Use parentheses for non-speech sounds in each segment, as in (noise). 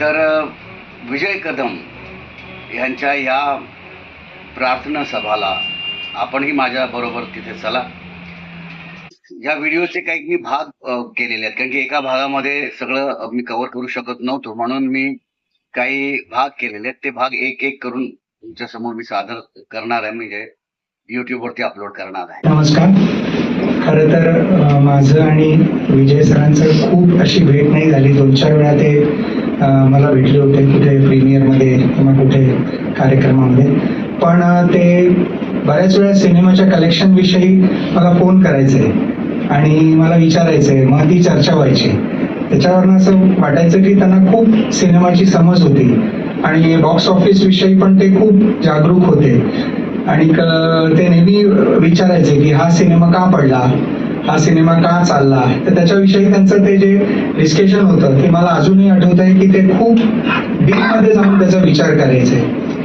तर विजय कदम यांच्या या प्रार्थना सभाला आपणही माझ्याबरोबर तिथे चला. या व्हिडिओचे काही मी भाग केलेले आहेत. कारण की एका भागामध्ये सगळं मी कव्हर करू शकत नव्हतो. म्हणून मी काही भाग केलेले आहेत. ते भाग एक एक करून तुमच्यासमोर मी सादर करणार आहे. म्हणजे युट्यूबवरती वरती अपलोड करणार आहे. नमस्कार. खरं तर माझं आणि विजय सरांचं खूप अशी भेट नाही झाली. दोन चार वेळा ते मला भेटले होते कुठे प्रीमियरमध्ये किंवा कुठे कार्यक्रमामध्ये. पण ते बऱ्याच वेळा सिनेमाच्या कलेक्शन विषयी मला फोन करायचे आणि मला विचारायचे मग ती चर्चा व्हायची. त्याच्यावरनं असं वाटायचं की त्यांना खूप सिनेमाची समज होती आणि बॉक्स ऑफिस विषयी पण ते खूप जागरूक होते. आणि ते नेहमी विचारायचे की हा सिनेमा का पडला? हा सिनेमा का चालला तर त्याच्याविषयी त्यांचं ते जे डिस्कशन होतं ते मला अजूनही आठवत आहे की ते खूप डीपमध्ये जाऊन त्याचा विचार करायचे.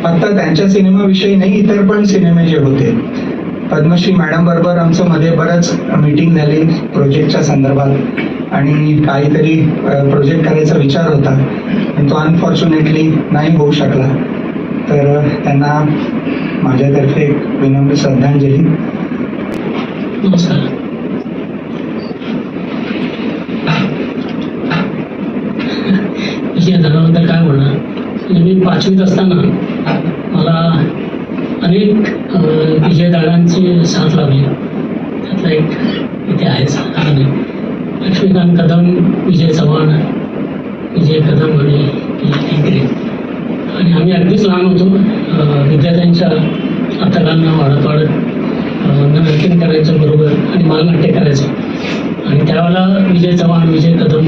फक्त त्यांच्या सिनेमाविषयी नाही इतर पण सिनेमे जे होते. पद्मश्री मॅडम बरोबर आमचं मध्ये बरंच मीटिंग झाली प्रोजेक्टच्या संदर्भात. आणि काहीतरी प्रोजेक्ट करायचा विचार होता. पण तो अनफॉर्च्युनेटली नाही होऊ शकला. तर त्यांना माझ्यातर्फे विनम्र श्रद्धांजली. नमस्कार विजय धनाबद्दल काय बोलणार म्हणजे मी पाचवीत असताना मला अनेक विजयदारांची साथ लाभली. त्यातला एक इथे आहे साधारण लक्ष्मीकांत कदम विजय चव्हाण विजय कदम आणि टिंकरे. आणि आम्ही अगदीच लहान होतो. विद्यार्थ्यांच्या हाताखालनं वाढत वाढत अं, नर्तन करायचं बरोबर आणि मालनाट्य करायचं. आणि त्यावेळेला विजय चव्हाण विजय कदम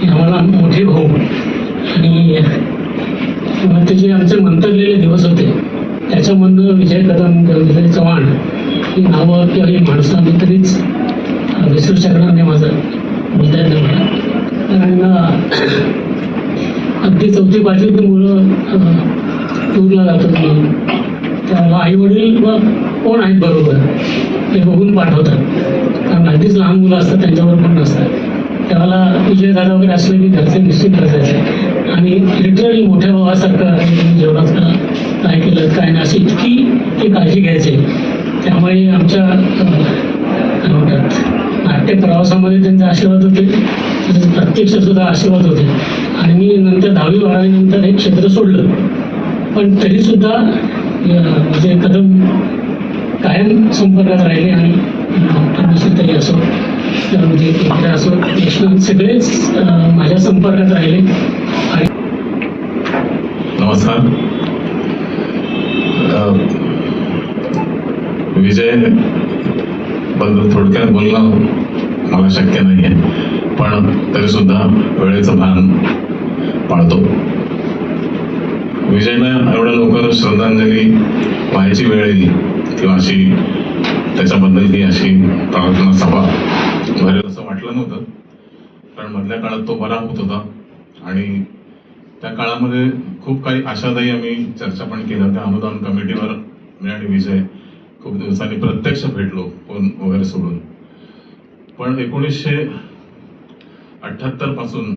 हे आम्हाला मोठे भाऊ आणि मग ते जे आमचे दिवस होते. त्याच्यामधनं विजय कदम किंवा विजय चव्हाण ही नावं किंवा ही माणसं मी तरीच विसरू शकणार नाही माझं. बोलता येतं मला? कारण अगदी चौथी पाचवीत मुलं टूरला जातात म्हणून. त्याला आई वडील व कोण आहेत बरोबर हे बघून पाठवतात. कारण अगदीच लहान मुलं असतात त्यांच्यावर पण नसतात. त्यावेळेला विजय दादा वगैरे असले की घरचे निश्चित करायचे आणि लिटरली मोठ्या भावासारखं "अरे, जेवणात काय केलं काय नाही अशी इतकी ते काळजी घ्यायचे. त्यामुळे आमच्या काय म्हणतात नाट्य प्रवासामध्ये त्यांचे आशीर्वाद होते. तसेच प्रत्यक्ष सुद्धा आशीर्वाद होते. आणि मी नंतर दहावी बारावीनंतर हे क्षेत्र सोडलं. पण तरी सुद्धा म्हणजे कदम कायम संपर्कात राहिले आणि डॉक्टर तरी असो. म्हणजे इकडे असो नॅशनल सगळेच माझ्या संपर्कात राहिले. आणि नमस्कार. विजयबद्दल थोडक्यात बोलणं मला शक्य नाही आहे पण तरी सुद्धा वेळेचं भान पाळतो. विजयनं एवढ्या लवकर श्रद्धांजली व्हायची वेळ येईल किंवा अशी त्याच्याबद्दल ही अशी प्रार्थना सभा भरेल असं वाटलं नव्हतं. कारण मधल्या काळात तो बरा होत होता. आणि त्या काळामध्ये खूप काही आशादायी आम्ही चर्चा पण केल्या. त्या अनुदान कमिटीवर मी आणि विजय खूप दिवसांनी प्रत्यक्ष भेटलो फोन वगैरे सोडून. पण एकोणीसशे अठ्ठ्याहत्तरपासून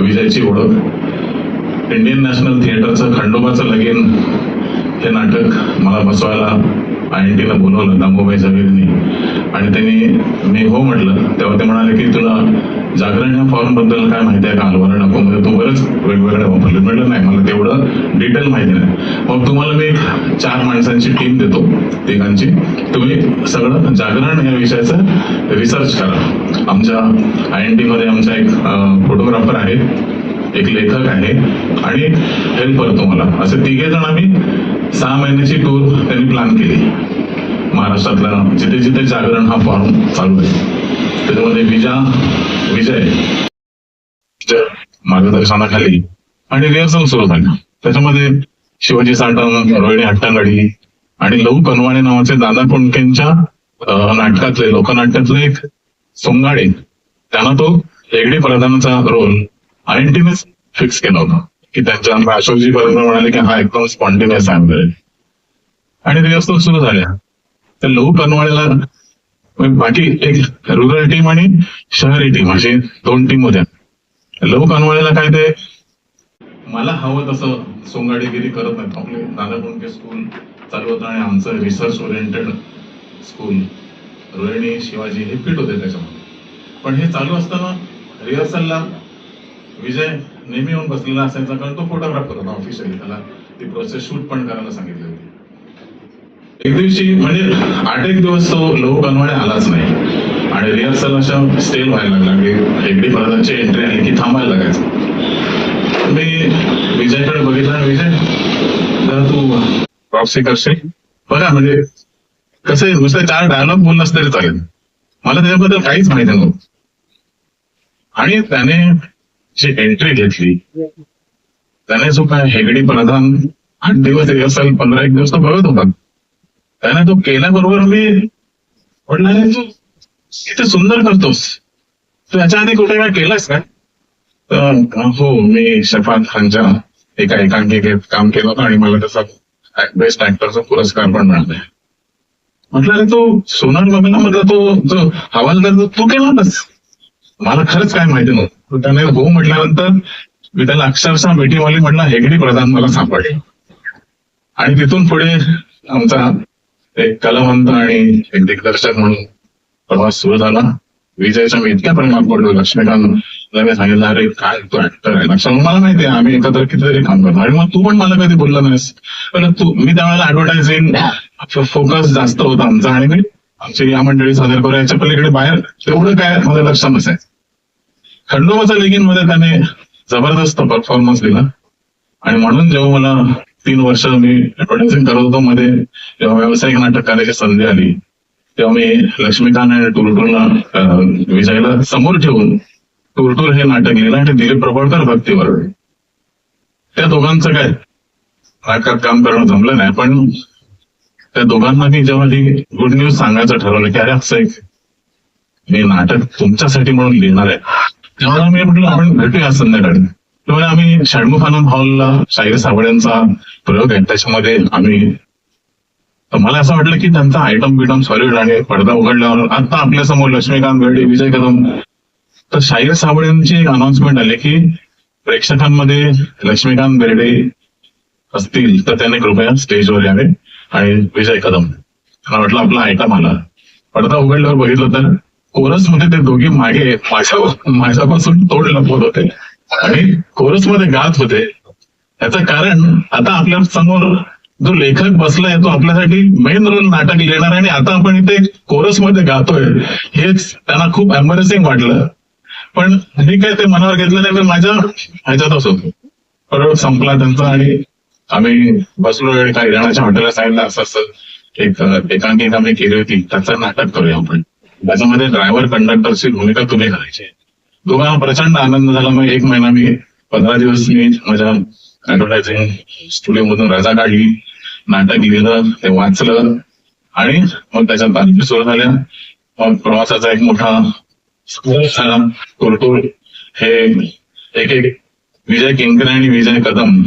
विजयची ओळख इंडियन नॅशनल थिएटरचं खंडोबाचं लगीन हे नाटक मला बसवायला आय एन टीला बोलवलं दामोबाई झवेरीने आणि त्यांनी मी हो म्हटलं. तेव्हा ते म्हणाले की तुला जागरण ह्या फॉर्मबद्दल काय माहिती आहे का? अलवारा डाकूमध्ये म्हणजे तू बरंच वेगवेगळ्या वापरले. म्हटलं नाही मला तेवढं डिटेल माहिती नाही. मग तुम्हाला मी एक चार माणसांची टीम देतो तिघांची. तुम्ही सगळं जागरण या विषयाचं रिसर्च करा. आमच्या आय एन टीमध्ये आमचा एक फोटोग्राफर आहे एक लेखक आहे आणि हेल्पर तुम्हाला. असे तिघे जण आम्ही सहा महिन्याची टूर त्यांनी प्लॅन केली. महाराष्ट्रातला जिथे जिथे जागरण हा फॉर्म चालू आहे त्याच्यामध्ये विजा विजय मार्गदर्शनाखाली आणि रिहर्सल सुरू झालं. त्याच्यामध्ये शिवाजी साठम रोहिणी हट्टांगडी आणि लहू कनवाणे नावाचे दादा कोंडकेंच्या नाटकातले लोकनाट्यातले एक सोंगाडे त्यांना तो हेगडे प्रधानाचा रोल आय फिक्स केला होता. की त्यांच्या अशोकजी पर्यंत म्हणाले की हा एकदम स्पॉन्टेनियस आहे. आणि रिहर्सल सुरू झाल्या. तर लहू कनवाळेला बाकी एक रुरल टीम आणि शहरी टीम अशी दोन टीम होत्या. लहू कनवाळेला काय ते मला हवं तसं सोंगाडेगिरी करत नाहीत आपले दादा कोणके स्कूल चालू होतं आणि आमचं research oriented school Rohini Shivaji हे फिट होते त्याच्यामध्ये. पण हे चालू असताना रिहर्सलला विजय नेहमी येऊन बसलेला असायचा कारण तो फोटोग्राफर होता ऑफिशियली त्याला ती प्रोसेस शूट पण करायला सांगितली होती. एक दिवशी म्हणजे आठ एक दिवस तो लहू कनवाडे आलाच नाही. आणि रिहर्सल अशा स्टेल व्हायला लागला की हेगडी महाराजांची एंट्री आली की थांबायला लागायचं. मी विजयकडे बघितलं विजय जरा तू प्रॉक्सी करशील? बघा म्हणजे कसं आहे नुसते चार डायलॉग बोललास तरी चालेल. मला त्याच्याबद्दल काहीच माहिती नव्हतं आणि त्याने जी एंट्री घेतली. त्याने जो काय हेगडी प्रधान आठ दिवस रिहर्सल पंधरा एक दिवस तो बघत होता. त्याने तो केल्याबरोबर मी म्हटलं तू किती सुंदर करतोस. तू याच्या आधी कुठे काय केलंस काय तर हो मी शफात खानच्या एका एकांकिकेत काम केलं होतं आणि मला त्याचा बेस्ट ऍक्टरचा पुरस्कार पण मिळाला. म्हटलं अरे तो सोनार बघा मधला तो जो हवालदार तू केला होतास मला खरंच काय माहिती नव्हतं. त्याने हो म्हटल्यानंतर मी त्याला अक्षरशः मिठीवाली म्हटलं हेगडी प्रधान मला सापडले. आणि तिथून पुढे आमचा एक कलावंत आणि एक दिग्दर्शक म्हणून प्रवास सुरू झाला. विजयच्या मी इतक्या प्रेमात पडलो लक्ष्मीकांत मी सांगितलं अरे काय तू ऍक्टर आहे? लक्ष्मण मला माहिती आहे आम्ही एकत्र कितीतरी काम करतो. आणि मग तू पण मला कधी बोलला नाहीस. पण तू मी त्यावेळेला ऍडव्हर्टायझिंग फोकस जास्त होता आमचा. आणि मी आमची या मंडळी सादर करायच्या पलीकडे बाहेर तेवढं काय माझं लक्ष नसायचं. खंडोबाच्या लेगिनमध्ये त्याने जबरदस्त परफॉर्मन्स दिला. आणि म्हणून जेव्हा मला तीन वर्ष मी ऍडव्हर्टायझिंग करत होतो मध्ये जेव्हा व्यावसायिक नाटक करायची संधी आली तेव्हा मी लक्ष्मीकांत आणि टुरटूरला विजयला समोर ठेवून टुरटूर हे नाटक लिहिलं आणि दिलीप प्रभावकर भक्तीवर. त्या दोघांचं काय? नाटकात काम करणं जमलं नाही पण त्या दोघांना मी जेव्हा ही गुड न्यूज सांगायचं ठरवलं की अरे असं एक मी नाटक तुमच्यासाठी म्हणून लिहिणार आहे तेव्हा मी म्हटलं आपण भेटूया संध्याकाळी. तेव्हा आम्ही षण्मुखानंद हॉलला शाहीर साबळेंचा प्रयोग आहे. त्याच्यामध्ये आम्ही मला असं वाटलं की त्यांचा आयटम बिटम सॉलिड आणि पडदा उघडल्यावर आता आपल्यासमोर लक्ष्मीकांत बेर्डे विजय कदम. तर शाहीर साबळेंची एक अनाउन्समेंट आली की प्रेक्षकांमध्ये लक्ष्मीकांत बेर्डे असतील तर त्याने कृपया स्टेजवर यावे आणि विजय कदम. मला वाटलं आपला आयटम आला. पडदा उघडल्यावर बघितलं तर कोरसमध्ये ते दोघी मागे माझ्या माझ्यापासून तोड लपवत होते. आणि कोरसमध्ये गात होते. याचं कारण आता आपल्यासमोर जो लेखक बसलाय तो आपल्यासाठी मेन रोल नाटक लिहिणार आहे. आणि आता आपण इथे कोरसमध्ये गातोय हेच त्यांना खूप एम्बरेसिंग वाटलं. पण मी काय ते मनावर घेतलं नाही तर माझ्या ह्याच्यातच होतो. परत संपला त्यांचा आणि आम्ही बसलो आणि काही जणांच्या हॉटेलला साईडला असं असं एक एकांकिका मी केली होती. त्याचं नाटक करूया आपण. त्याच्यामध्ये ड्रायव्हर कंडक्टरची भूमिका तुम्ही करायची दोघांना प्रचंड आनंद झाला. मग एक महिना मी पंधरा दिवस मी माझ्या ऍडव्हर्टायझिंग स्टुडिओ मधून रजा काढली. नाटक लिहिलं ते वाचलं आणि मग त्याच्या बातमी सुरू झाल्या. मग प्रवासाचा एक मोठा संघर्ष झाला. कोरटूर हे एक एक विजय किंकरे आणि विजय कदम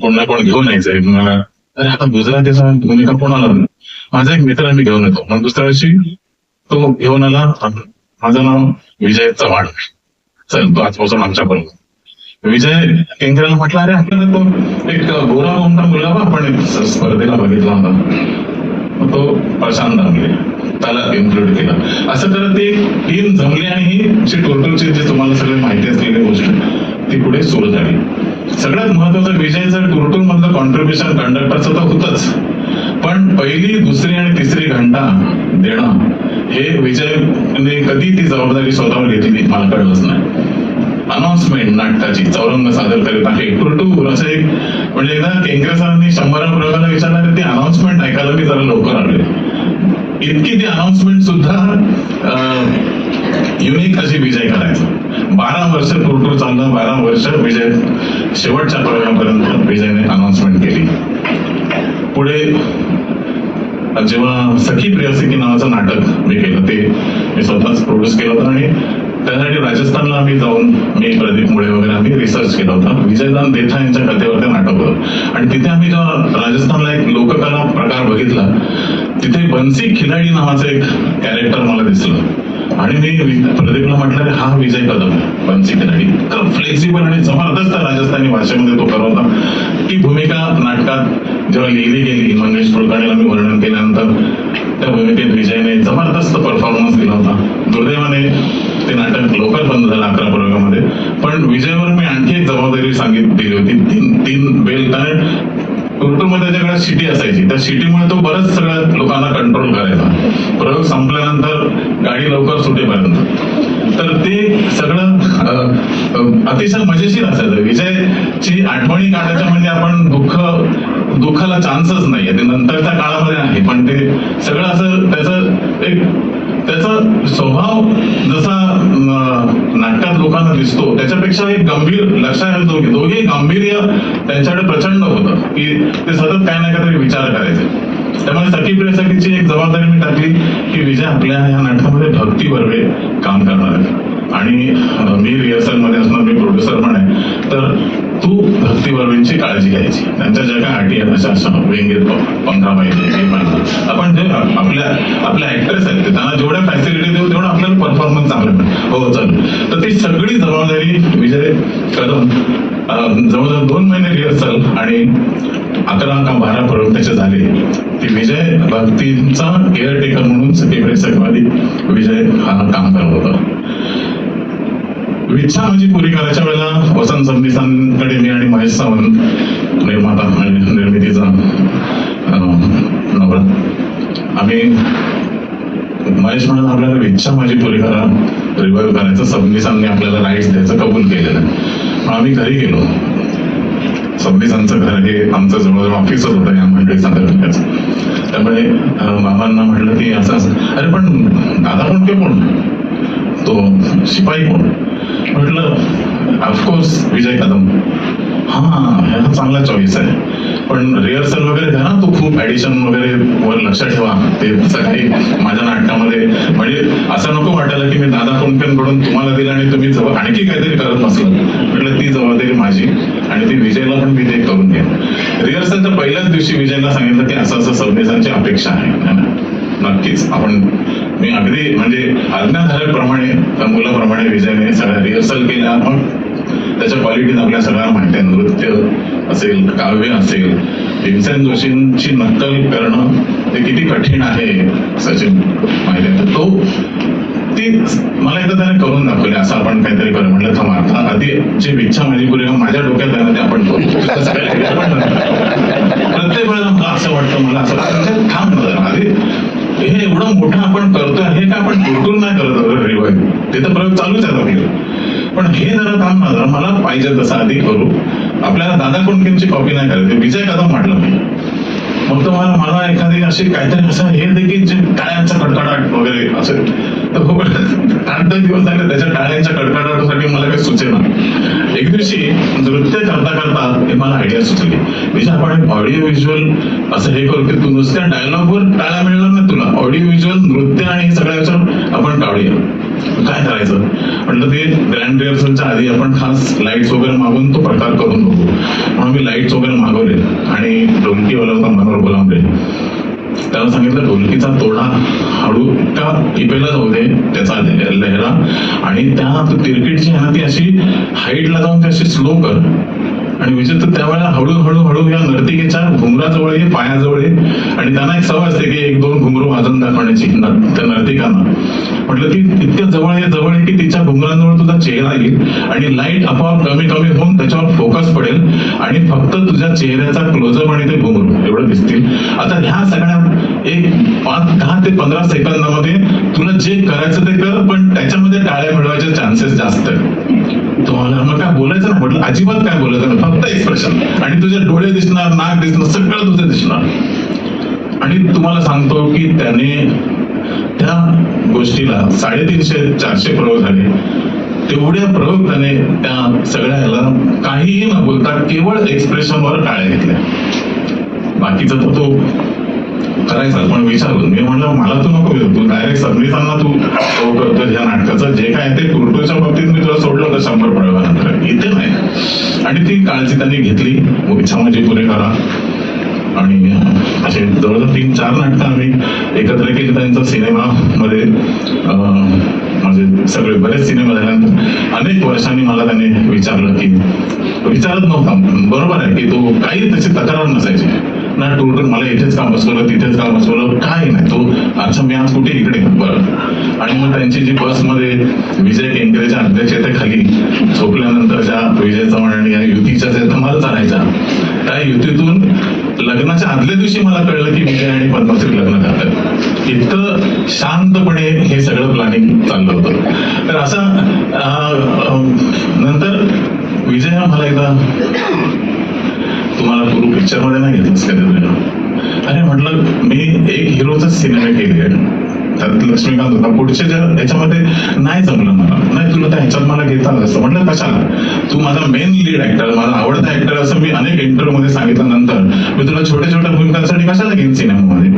कोण ना कोण घेऊन यायचंय मला अरे आता गुजरातीचा भूमिका कोणाला? माझा एक मित्र मी घेऊन येतो. मग दुसऱ्या दिवशी तो घेऊन आला माझं नाव विजय चव्हाण चल तो आजपासून विजय केंद्राला म्हटलं अरे आपल्याला तो एक गोरा कोणता मुलगा आपण स्पर्धेला बघितला होता. मग तो प्रशांत दामले त्याला इन्क्लूड केला. असं करत ते टीम जमली आणि ही जी टोटलची जी तुम्हाला सगळी माहिती असलेली गोष्ट ती पुढे सुरू झाली. सगळ्यात महत्वाचं विजयचं टोटल मधलं कॉन्ट्रीब्युशन कंडक्टरचं तर होतच. पण पहिली दुसरी आणि तिसरी घंटा देणं हे विजयने कधी ती जबाबदारी स्वतःवर घेतली मला कळलंच नाही. अनाउन्समेंट नाटकाची चौरंग सादर करीत आहे. टू असं एक म्हणजे एकदा केंद्र सरांनी शंभर प्रयोगाला विचारलं ती अनाउन्समेंट ऐकायला मी जरा लवकर आले. इतकी ती अनाउन्समेंट सुद्धा युनिक अशी विजय करायचं. बारा वर्ष टूर चाललं बारा वर्ष विजय शेवटच्या प्रयोगापर्यंत विजयने अनाउन्समेंट केली. पुढे जेव्हा सखी प्रियसिकी नावाचं नाटक मी केलं. ते मी स्वतःच प्रोड्यूस केलं होतं आणि त्यासाठी राजस्थानला आम्ही जाऊन मी प्रदीप मुळे वगैरे आम्ही रिसर्च केला होता. विजयदान देथा यांच्या कथेवर ते नाटक होतं. आणि तिथे आम्ही जेव्हा राजस्थानला एक लोककला प्रकार बघितला तिथे बन्सी खिलाडी नावाचं एक कॅरेक्टर मला दिसलं. आणि मी प्रदीपला म्हटलं हा विजय कदम आहे. बनसी इतकं फ्लेक्झिबल आणि जबरदस्त राजस्थानी भाषेमध्ये तो करवता. होता ती भूमिका नाटकात जेव्हा लिहिली गेली मंगेश कुलकर्णीला मी वर्णन केल्यानंतर त्या भूमिकेत विजयने जबरदस्त परफॉर्मन्स दिला होता. दुर्दैवाने ते नाटक लवकर बंद झालं अकरा प्रयोगामध्ये पण विजयवर मी आणखी एक जबाबदारी सांगित दिली होती. तीन तीन बेल कारण मध्ये त्याच्याकडे शिटी असायची. त्या शिटीमुळे तो बरंच सगळ्या लोकांना कंट्रोल करायचा. प्रयोग संपल्यानंतर गाडी लवकर सुटेपर्यंत. तर ते सगळं अतिशय मजेशीर असायचं. विजयची आठवणी काढायच्या म्हणजे आपण दुःख दुःखाला चान्सच नाहीये. ते नंतरच्या काळामध्ये आहे. पण ते सगळं असं त्याचं एक त्याचा स्वभाव जसा नाटकात लोकांना दिसतो त्याच्यापेक्षा एक गंभीर लक्षात येतो की दोघे गांभीर्य त्यांच्याकडे प्रचंड होतं की ते सतत काय नाही काहीतरी विचार करायचे. त्यामुळे सखी प्रिय सखीची एक जबाबदारी मी टाकली की विजय आपल्या या नाटकामध्ये भक्ती बरोबर काम करणार आहे. आणि मी रिहर्सलमध्ये असणार मी प्रोड्युसर पण आहे तर तू भक्ती बर्वेंची काळजी घ्यायची. त्यांच्या ज्या काय अटी आहेत अशा अशा व्यंगीत पंधरा पंखा पाहिजे आपण जे आपल्या आपल्या ऍक्टर्स आहेत त्यांना जेवढ्या फॅसिलिटी देऊ तेवढं आपल्याला परफॉर्मन्स चांगला मिळेल. हो चल. तर ती सगळी जबाबदारी विजय कदम जवळजवळ दोन महिने रिहर्सल आणि अकरा का बारा प्रयोग त्याचे झाले. ती विजय भक्तींचा केअरटेकर म्हणून सगळी विजय हा काम करत होता. इच्छा माझी पुरी करायच्या वेळेला वसंत सबनीसांकडे मी आणि महेश सावंत निर्माता आणि निर्मितीचा अं, नवरा. आम्ही महेश म्हणाला आपल्याला विच्छा माझी पुरी करा रिवाईव्ह करायचं सबनीसांनी आपल्याला राईट्स द्यायचं कबूल केलेलं. पण मग आम्ही घरी गेलो. सबनीसांचं घर हे आमचं जवळजवळ ऑफिसच होतं या मंडळी सादर त्यामुळे मामांना म्हटलं की असं असं. अरे पण दादा कोण ते कोण? तो शिपाई कोण? म्हटलं ऑफकोर्स विजय कदम. हा हा चांगला चॉईस आहे. पण रिहर्सल वगैरे घ्या ना तो खूप ऍडिशन वगैरे वर लक्ष ठेवा. ते तसं काही माझ्या नाटकामध्ये म्हणजे असं नको वाटायला की मी दादा कोणकडून तुम्हाला दिलं आणि तुम्ही जवळ आणखी काहीतरी करत नसलं म्हटलं ती जबाबदारी माझी आणि ती विजयला पण मी ते करून घ्या रिहर्सलच्या पहिल्याच दिवशी विजयला सांगितलं की असं असं संदेशांची अपेक्षा आहे. नक्कीच. आपण मी अगदी म्हणजे आज्ञाधारकप्रमाणे त्या मुलाप्रमाणे विजयने सगळ्या रिहर्सल केल्या. आपण त्याच्या क्वालिटीज आपल्या सगळ्यांना माहिती आहे नृत्य असेल काव्य असेल भीमसेन जोशींची नक्कल करणं ते किती कठीण आहे सचिन माहिती आहे तर. तो ती मला एकदा त्याने करून दाखवली. असं आपण काहीतरी करू म्हटलं थांबा आता आधी जे इच्छा माझी पुरी माझ्या डोक्यात आहे ना ते आपण करू. प्रत्येक वेळेला मला असं वाटतं मला असं थांब ना एवढं मोठं आपण करतोय हे काय आपण बिलकुल नाही करत रिवाईव्ह ते तर प्रयोग चालूच आहे आपल्याला पण हे जरा थांब ना जरा मला पाहिजे तसं आधी करू. आपल्याला दादा कोणकेंची कॉपी नाही करायची विजय कदम म्हटलं मी. मग तुम्हाला मला एखादी अशी काहीतरी असं हे देखील जे टाळ्यांचा कडकडाट वगैरे असेल आठ दहा दिवस झाले त्याच्या टाळ्यांच्या कडकडाटासाठी मला काही सुचेना. एक दिवशी नृत्य करता करता हे मला आयडिया सुचली. म्हणजे आपण ऑडिओ व्हिज्युअल असं हे करू की तू नुसत्या डायलॉगवर टाळ्या मिळणार नाही तुला. ऑडिओ व्हिज्युअल नृत्य आणि हे सगळ्या याच्यावर आपण टाळूया. काय करायचं? म्हटलं ते ग्रँड रिहर्सलच्या आधी आपण खास लाईट्स वगैरे मागून तो प्रकार करून बघू. म्हणून मी लाईट्स वगैरे मागवले आणि ढोलकीवाला होता मनोहर बोलांबे त्याला सांगितलं ढोलकीचा तोडा हळू का टिपेला जाऊ दे त्याचा लहरा. आणि त्या तिरकीटची जी ती अशी हाईटला जाऊन ती अशी स्लो कर. आणि विचित्र त्यावेळेला हळूहळू हळू या नर्तिकेच्या घुमराजवळ ये पायाजवळ ये. आणि त्यांना एक सवय असते की एक दोन घुमरू वाजून दाखवण्याची त्या नर्तिकांना. म्हटलं ती इतक्या जवळ ये जवळ ये की तिच्या घुमरांजवळ तुझा चेहरा येईल आणि लाइट आपोआप कमी कमी होऊन त्याच्यावर फोकस पडेल आणि फक्त तुझ्या चेहऱ्याचा क्लोजअप आणि ते घुमरू एवढं दिसतील. आता ह्या सगळ्या एक पाच दहा ते पंधरा सेकंदामध्ये तुला जे करायचं ते कर पण त्याच्यामध्ये टाळ्या मिळवायचे चान्सेस जास्त आहेत. बोलायचं ना म्हटलं अजिबात काय बोलायचं ना फक्त एक्सप्रेशन आणि तुझे डोळे दिसणार नाक दिसणार सगळं तुझे दिसणार. आणि तुम्हाला सांगतो की त्याने त्या गोष्टीला साडेतीनशे चारशे प्रयोग झाले. तेवढ्या प्रयोग त्याने त्या सगळ्या ह्याला काहीही न बोलता केवळ एक्सप्रेशनवर टाळ्या घेतल्या. बाकीचा तर तो करायचा. पण विचारून मी म्हणलं मला तू नको तू डायरेक्ट सबनीसांना तू करतो ह्या नाटकाचं. जे काय ते कुर्टूच्या बाबतीत मी तुला सोडलं होतं शंभर प्रयोगानंतर इथे नाही. आणि ती काळजी त्यांनी घेतली. इच्छा माझी पुरे करा. आणि असे जवळजवळ तीन चार नाटकं आम्ही एकत्र केली त्यांचा सिनेमामध्ये. अं, माझे सगळे बरेच सिनेमा झाल्यानंतर अनेक वर्षांनी मला त्याने विचारलं की विचारत नव्हता. बरोबर आहे की तो काही त्याची तक्रार नसायची. ना टोटल मला इथेच काम बसवलं तिथेच काम बसवलं. काही नाही तो अच्छा मी आज कुठे इकडे बरं आणि मग त्यांची जी बसमध्ये विजय केंकरेच्या अध्यक्षतेखाली झोपल्यानंतरच्या विजय चव्हाण आणि या युतीच्या ज्या धमाल चालायचा त्या युतीतून लग्नाच्या आदल्या दिवशी मला कळलं की विजय आणि पद्मश्री लग्न करतात. इतकं शांतपणे हे सगळं प्लॅनिंग चाललं होतं. तर असं नंतर विजय हा मला एकदा तुम्हाला पूर्व पिक्चरमध्ये नाही घेतलंस कधी अरे म्हटलं मी एक हिरोचा सिनेमे केले त्यात लक्ष्मीकांत होता. पुढचे जर याच्यामध्ये नाही जमलं मला. नाही तुला त्या ह्याच्यात मला घेता आलं असतं. म्हटलं कशाला? तू माझा मेन लीड ऍक्टर माझा आवडता ऍक्टर असं मी अनेक इंटरव्ह्यू मध्ये सांगितल्यानंतर मी तुला छोट्या छोट्या भूमिकांसाठी कशाला घेईन सिनेमामध्ये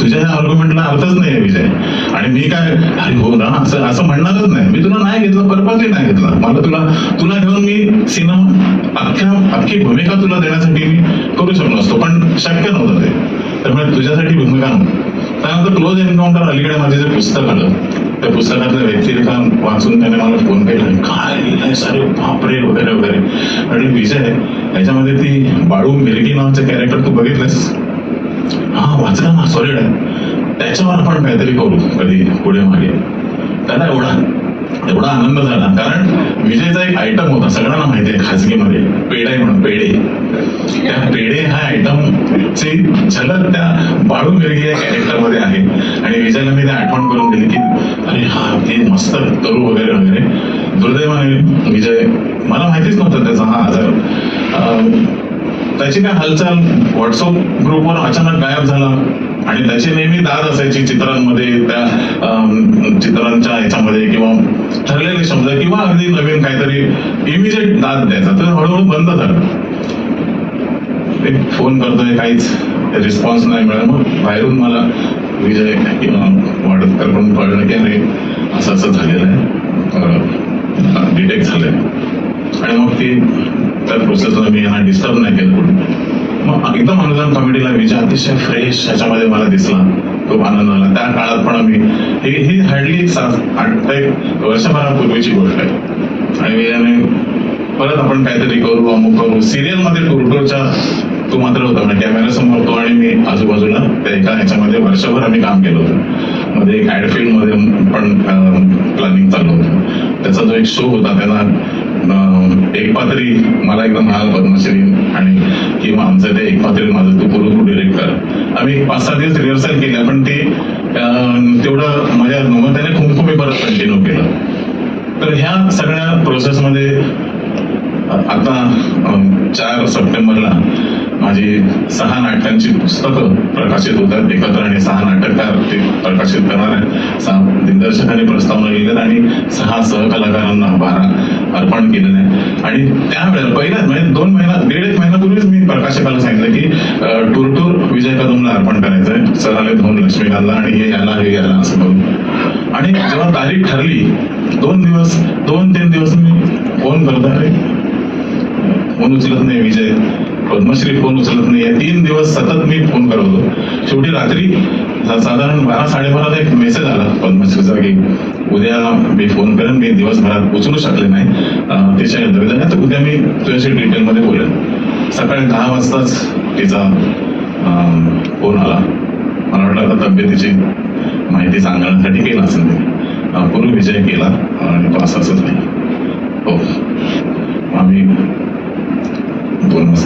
तुझ्या या आर्ग्युमेंटला अर्थच नाही आहे विजय. आणि मी काय अरे हो ना असं असं म्हणणारच नाही. मी तुला नाही घेतलं पर्पजली नाही घेतला. मला तुला तुला घेऊन मी सिनेमा अख्ख्या अख्खी भूमिका तुला देण्यासाठी मी करू शकलो असतो. पण शक्य नव्हतं ते. त्यामुळे तुझ्यासाठी भूमिका नव्हती. त्यानंतर क्लोज एन्काउंटर अलीकडे माझे जे पुस्तक आलं त्या पुस्तकातलं व्यक्तिरेखा वाचून त्याने मला फोन केला काय लिहिलंय सारे? बापरे वगैरे वगैरे. आणि विजय याच्यामध्ये ती बाळू मिरगी नावाचं कॅरेक्टर तू बघितलंस हा वाचला ना सॉलिड आहे त्याच्यावर आपण काहीतरी करू कधी पुढे मागे. त्याला एवढा एवढा आनंद झाला. कारण विजयचा एक आयटम होता सगळ्यांना माहिती आहे खाजगीमध्ये. पेढे म्हणून पेढे. त्या पेढे हा आयटम ची झलक त्या बाळू मिरगी या कॅरेक्टरमध्ये आहे. आणि विजयला मी ते आठवण करून दिली की अरे हा ते मस्त करू वगैरे वगैरे. दुर्दैवाने विजय मला माहितीच नव्हतं त्याचा हा आजार. त्याची काय हालचाल? व्हॉट्सअप ग्रुपवर अचानक गायब झाला. आणि त्याची नेहमी दाद असायची चित्रांमध्ये त्या चित्रांच्या ह्याच्यामध्ये किंवा नवीन काहीतरी इमिजिएट दाद द्यायचा. तर हळूहळू बंद झालं. एक फोन करतोय काहीच रिस्पॉन्स नाही मिळाला. मग बाहेरून मला विजय किंवा वाडतकर म्हणून कळलं की अरे असं असं झालेलं आहे. डिटेक्ट झालंय. आणि मग ती त्या प्रोसेसला मी हा डिस्टर्ब नाही केलं. पुढे मग एकदम अनुदान कमिटीला विजय अतिशय फ्रेश ह्याच्यामध्ये मला दिसला. तो आनंद झाला त्या काळात पण आम्ही ही ही हार्डली आठ एक वर्षभरापूर्वीची गोष्ट आहे. आणि याने परत आपण काहीतरी करू अमुक करू. सिरियलमध्ये टुरटोरच्या तो मात्र होता म्हणजे कॅमेरा समोर होतो आणि मी आजूबाजूला त्या एका ह्याच्यामध्ये वर्षभर आम्ही काम केलं होतं. मध्ये एक ऍड फिल्ममध्ये पण प्लॅनिंग चालू होतं. त्याचा जो एक शो होता त्याला एक पात्री मला एकदम म्हणाल पद्मश्री आणि किंवा आमचं ते एक पात्री माझं तू पूर्ण डिरेक्ट कर. आम्ही पाच सहा दिवस रिहर्सल केल्या पण ते तेवढं माझ्या नमत्याने त्याने खूप परत कंटिन्यू केलं. तर ह्या सगळ्या प्रोसेसमध्ये आता चार सप्टेंबरला माझी सहा नाटकांची पुस्तकं प्रकाशित होतात. एकत्र आणि सहा नाटककार ते प्रकाशित करणार आहेत. दिग्दर्शकाने प्रस्तावना लिहिलेत आणि सहा सहकलाकारांना बारा अर्पण केलेलं आहे आणि त्यावेळेला पहिल्याच म्हणजे दोन महिना दीड एक महिन्यापूर्वीच मी प्रकाशकाला सांगितलं की टूर टूर विजय कदमला अर्पण करायचंय. सर आले दोन लक्ष्मीकांतला आणि हे याला हे याला असं करून. आणि जेव्हा तारीख ठरली दोन दिवस दोन तीन दिवस मी फोन करत अरे फोन उचलत नाही विजय. पद्मश्री फोन उचलत नाही या तीन दिवस सतत मी फोन करत होतो. शेवटी रात्री साधारण बारा साडेबाराला एक मेसेज आला पद्मश्रीचा की उद्या मी फोन करेन मी दिवसभरात उचलू शकले नाही. तिच्या दरम्यान तर उद्या मी तुझ्याशी डिटेलमध्ये बोलेन. सकाळी दहा वाजताच तिचा फोन आला. मला वाटलं आता तब्येतीची माहिती सांगण्यासाठी केला असेल ते पूर्वी विजय केला आणि तो असं असंच नाही हो आम्ही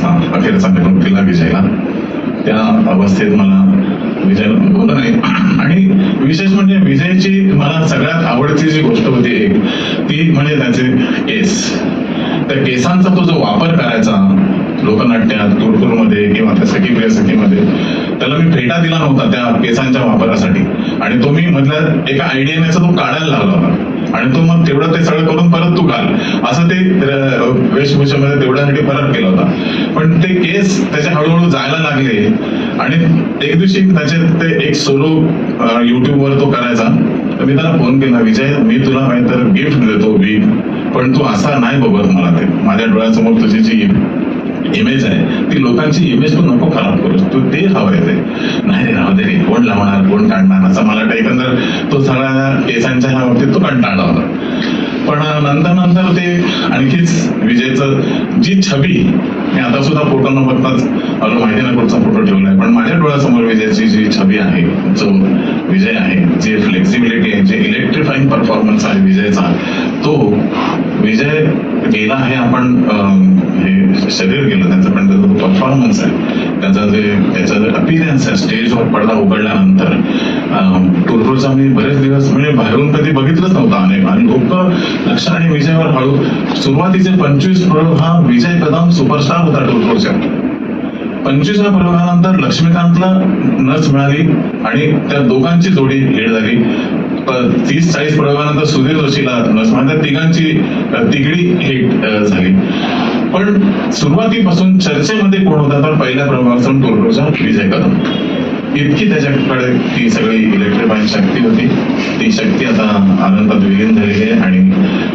दोन वाजता अखेरचा निरोप दिला विजयला. त्या अवस्थेत मला विजय नाही. (clears throat) आणि विशेष म्हणजे विजयची मला सगळ्यात आवडती जी गोष्ट होती एक ती म्हणजे त्याचे केस. त्या केसांचा तो जो वापर करायचा लोकनाट्यात कुरकुरमध्ये किंवा त्या सखी प्रिय सखीमध्ये त्याला मी फेटा दिला नव्हता त्या केसांच्या वापरासाठी. आणि तो मी मधल्या एका आयडियाने तो काढायला लागला होता. आणि तो मग तेवढं ते सगळं करून परत तू घाल. असं ते वेशभूषामध्ये वेशभूषेमध्ये तेवढ्यासाठी परत केला होता. पण ते केस त्याचे हळूहळू जायला लागले. आणि एक दिवशी त्याचे ते एक सोलो युट्यूबवर तो करायचा. तर मी त्याला फोन केला विजय मी तुला काहीतरी गिफ्ट देतो वीक पण तू असा नाही बघत मला ते. माझ्या डोळ्यासमोर तुझी जी इमेज आहे. ती लोकांची इमेज पण नको खराब करू. तू ते हवंय ते. नाही रे राहू दे रे. कोण लावणार कोण काढणार? असं मला टाईप एकंदर तो सगळ्या केसांच्या ह्या बाबतीत तो कंटाळला होता पण नंतर नंतर ते आणखीच विजयचं जी छबी मी आता सुद्धा फोटो न बघताच मला माहिती ना कुठचा फोटो ठेवलाय. पण माझ्या डोळ्यासमोर विजयची जी छबी आहे जो विजय आहे जी फ्लेक्झिबिलिटी आहे जे इलेक्ट्रिफाईंग परफॉर्मन्स आहे विजयचा तो विजय गेला आहे आपण हे शरीर गेलं त्याचं पण त्याचा जो परफॉर्मन्स आहे त्याचा जे त्याचा जे अपिरियन्स आहे स्टेजवर पडदा उघडल्यानंतर अं, आम्ही बरेच दिवस म्हणजे बाहेरून कधी बघितलंच नव्हतं अनेक. आणि लोक लक्ष आणि विजयवर हळू सुरुवातीचे पंचवीस प्रयोग हा विजय कदम सुपरस्टार होता टोटोच्या पंचवीसव्या प्रयोगानंतर लक्ष्मीकांतला नच मिळाली आणि त्या दोघांची जोडी हिट झाली. तीस चाळीस प्रयोगानंतर सुधीर जोशीला नच मिळाली. तिघांची तिघडी हिट झाली. पण सुरुवातीपासून चर्चेमध्ये कोण होता? तर पहिल्या प्रभावाचा टोरटोचा विजय कदम इतकी त्याच्याकडे ती सगळी इलेक्ट्रिफाईंग शक्ती होती. ती शक्ती आता अनंतात विलीन झालेली आहे आणि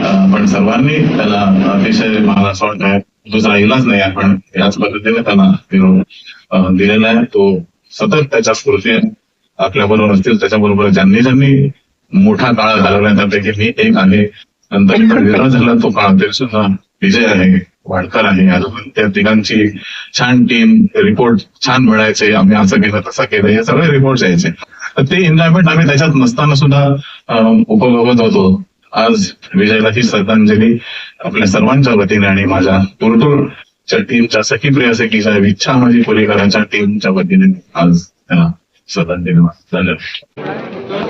अ, आपण सर्वांनी त्याला अतिशय मला असं वाटतं दुसरा इलाज नाही आपण याच पद्धतीने त्याला निरोप दिलेला आहे. तो सतत त्याच्या स्फूर्ती आपल्या बरोबर असतील त्याच्याबरोबर ज्यांनी ज्यांनी मोठा काळ घालवला त्यापैकी मी एक आहे. नंतर झाला तो काळ तरी सुद्धा विजय आहे. वाडकर आहे अजून त्या तिघांची छान टीम रिपोर्ट छान मिळायचे आम्ही असं केलं तसं केलं हे सगळे रिपोर्ट यायचे. तर ते एन्जॉयमेंट आम्ही त्याच्यात नसताना सुद्धा उपभोगत होतो. आज विजयला ही श्रद्धांजली आपल्या सर्वांच्या वतीने आणि माझ्या टुरटुरच्या टीमच्या सखी प्रिय सखीच्या इच्छा माझी पुरी करायच्या टीमच्या वतीने आज त्याला श्रद्धांजली धन्यवाद.